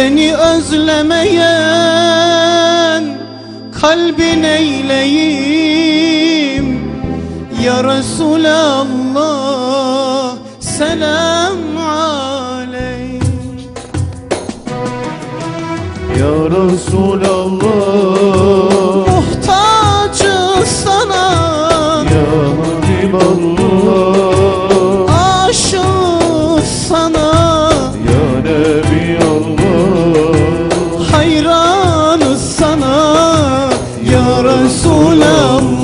Seni özlemeyen kalbin eyleyim. Ya Resulallah selam aleyh Ya Resulallah. sunam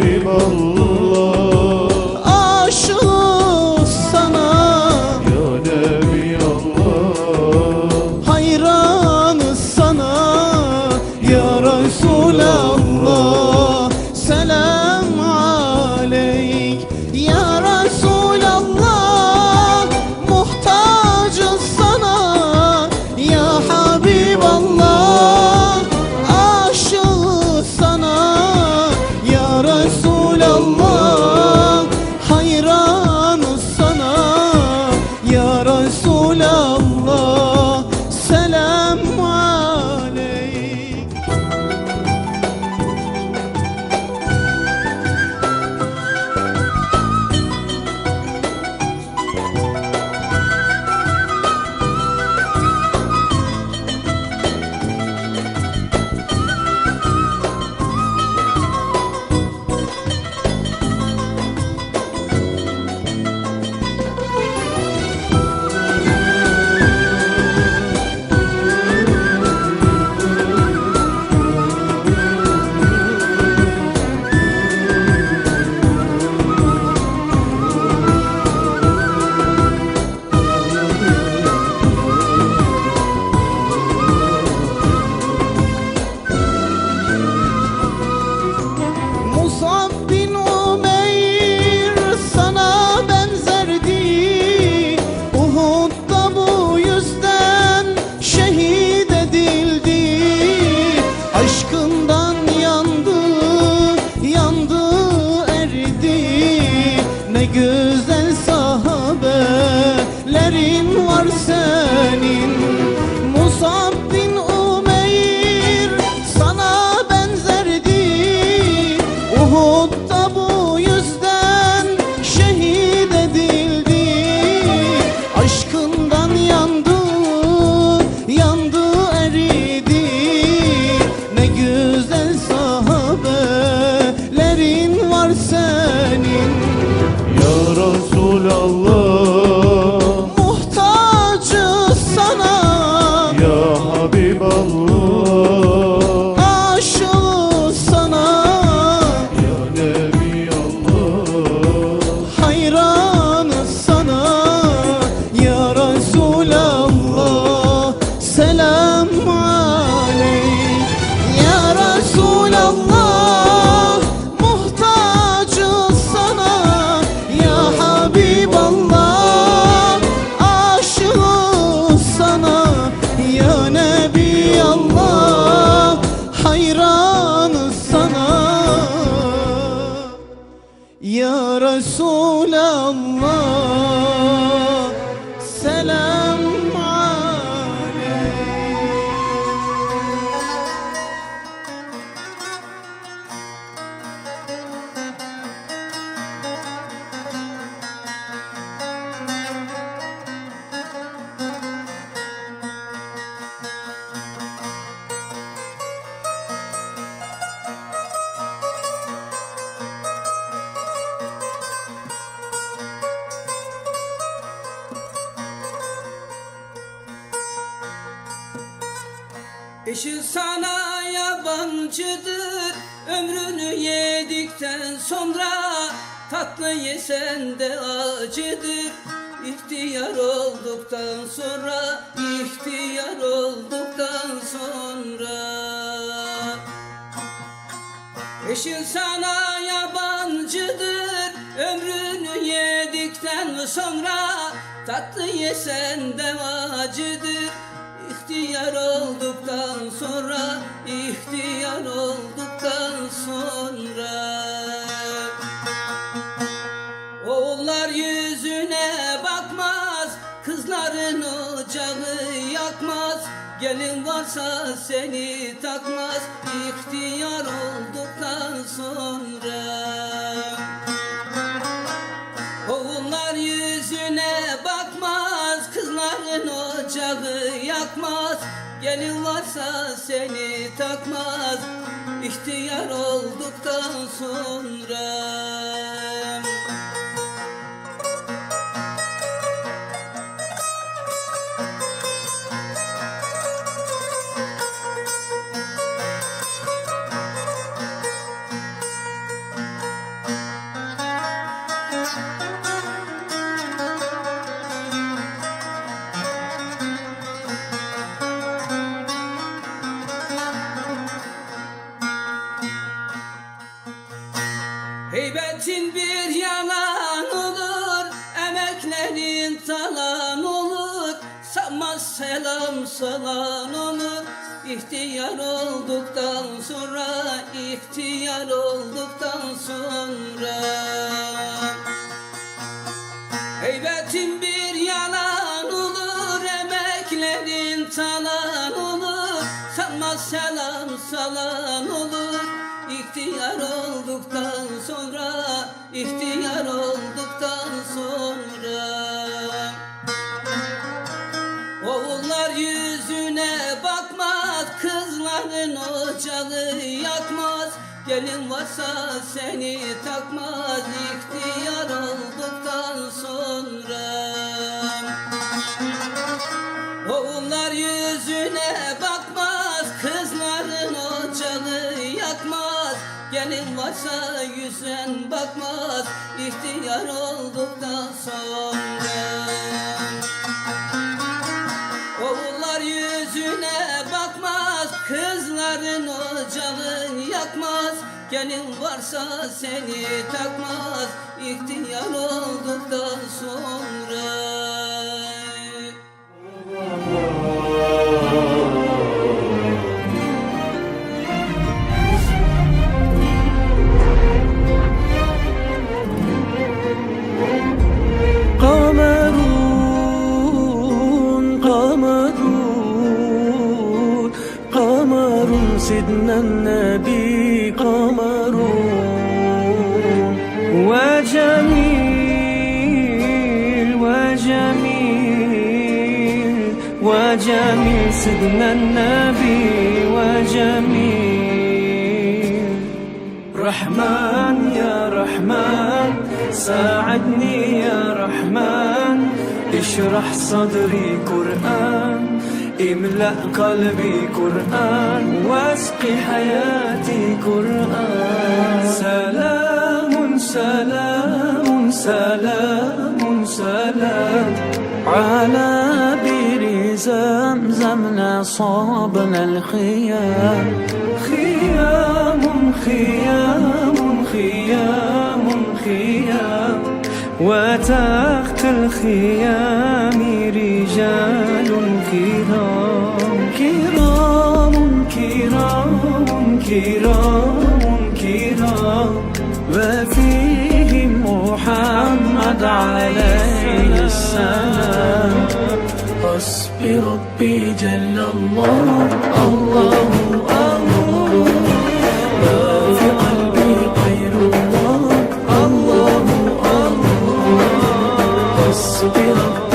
people. good. Resulallah Eşin sana yabancıdır. Ömrünü yedikten sonra Tatlı yesen de acıdır. İhtiyar olduktan sonra ihtiyar olduktan sonra. Eşin sana yabancıdır. Ömrünü yedikten sonra Tatlı yesen de acıdır İhtiyar olduktan sonra ihtiyar olduktan sonra. Oğullar yüzüne bakmaz Kızların ocağı yakmaz. Gelin varsa seni takmaz İhtiyar olduktan sonra ocağı yakmaz Gelin varsa seni takmaz. İhtiyar olduktan sonra Selam salan olur İhtiyar olduktan sonra ihtiyar olduktan sonra. Heybetin bir yalan olur Emeklerin talan olur. Sanmaz selam salan olur. İhtiyar olduktan sonra ihtiyar olduktan sonra Ocağı yakmaz. Gelin varsa seni takmaz. İhtiyar olduktan sonra. Oğullar yüzüne bakmaz. Kızların ocağı yakmaz. Gelin varsa yüzün bakmaz. İhtiyar olduktan sonra Gelin varsa seni takmaz. İhtiyar olduktan sonra وجميل سيدنا النبي وجميل. رحمن يا رحمن ساعدني يا رحمن اشرح صدري قرآن املأ قلبي قرآن واسقي حياتي قرآن. سلام سلام سلام سلام على بير زمزم صابنا الخيام. خيام خيام خيام خيام. وتحت الخيام رجال كرام. كرام كرام كرام كرام. وفيهم محمد عليه السلام. حسبي ربي جل الله الله الله ما في قلبي غير الله الله الله حسبي ربي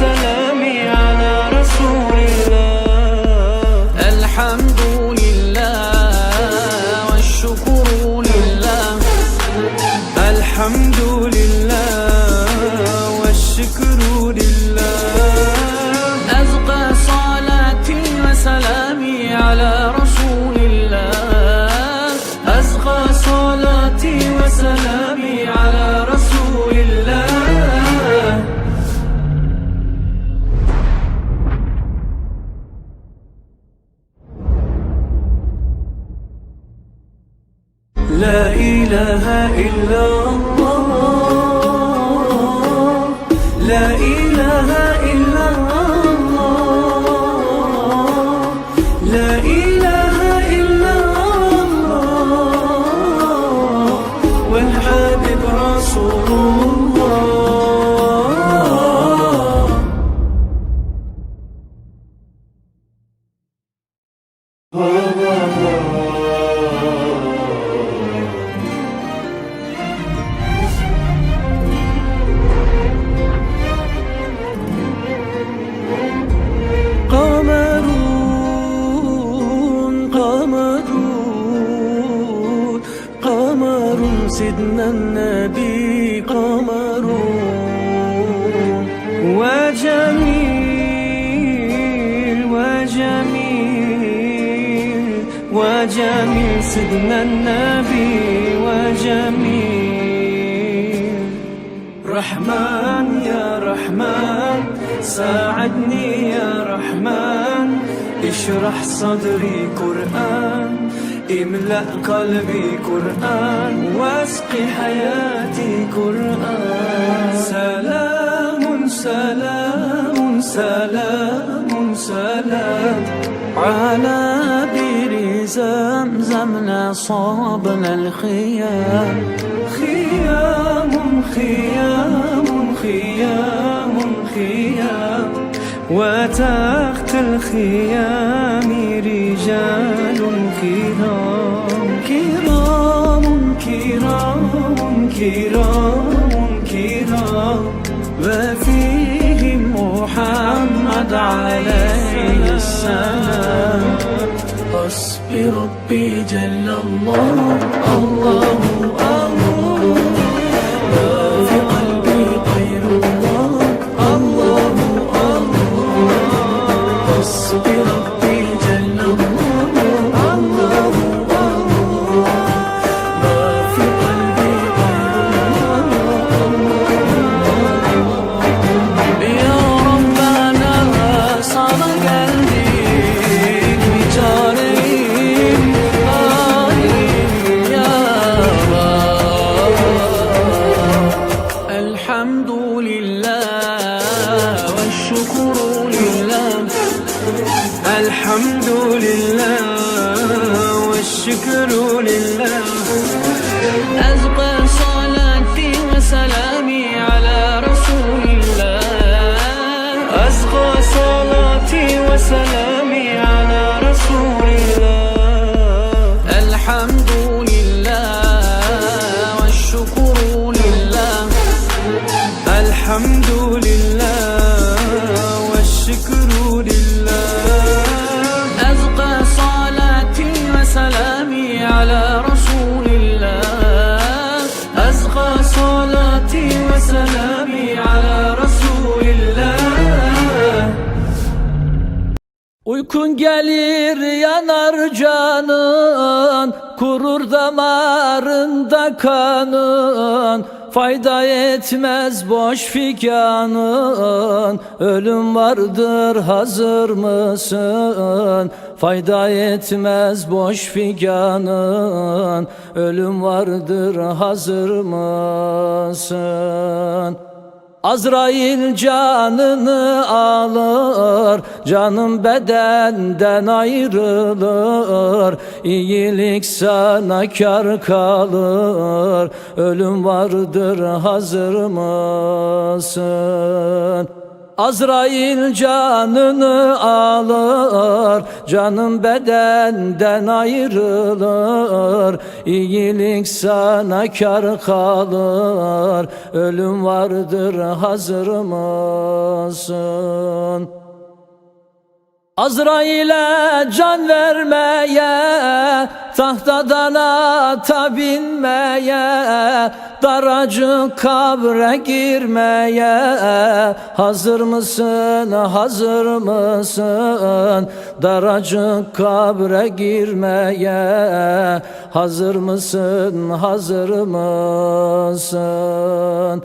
so Oh, oh, oh. سيدنا النبي وجميل. رحمن يا رحمن ساعدني يا رحمن. اشرح صدري قرآن املأ قلبي قرآن واسقي حياتي قرآن. سلام سلام سلام سلام. على بير زمزم صابنا الخيام. خيام خيام خيام خيام. وتحت الخيام رجال كرام. كرام كرام كرام كرام. وفيهم محمد عليه السلام. ربي جل الله. الله Mesela Uykun gelir yanar canın Kurur damarında kanın Fayda etmez boş figanın Ölüm vardır hazır mısın? Fayda etmez boş figanın Ölüm vardır hazır mısın? Azrail canını alır Canım bedenden ayrılır İyilik sana kar kalır Ölüm vardır hazır mısın? Azrail canını alır Canım bedenden ayrılır İyilik sana kar kalır Ölüm vardır hazır mısın? Azrail'e can vermeye Tahtadan ata binmeye Daracık kabre girmeye Hazır mısın, hazır mısın? Daracık kabre girmeye Hazır mısın, hazır mısın?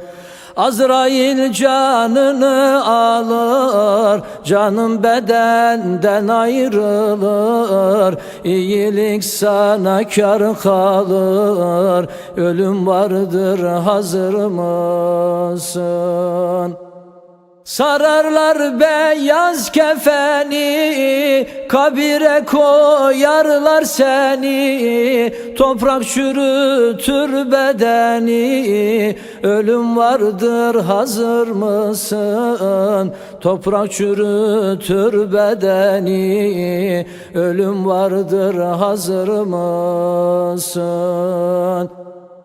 Azrail canını alır Canım bedenden ayrılır İyilik sana kar kalır Ölüm vardır hazır mısın? Sararlar beyaz kefeni Kabire koyarlar seni Toprak çürütür bedeni Ölüm vardır hazır mısın? Toprak çürütür bedeni Ölüm vardır hazır mısın?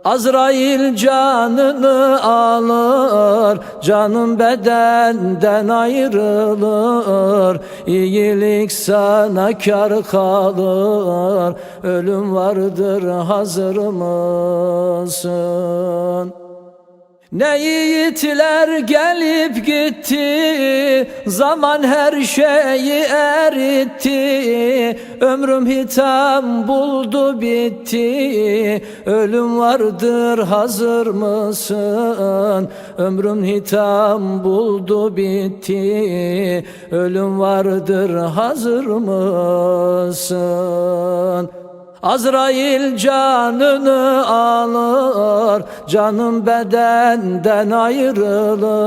Azrail canını alır Canım bedenden ayrılır İyilik sana kar kalır Ölüm vardır hazır mısın? Ne yiğitler gelip gitti Zaman her şeyi eritti Ömrüm hitam buldu bitti Ölüm vardır hazır mısın? Ömrüm hitam buldu bitti Ölüm vardır hazır mısın? Azrail canını alır Canım bedenden ayrılır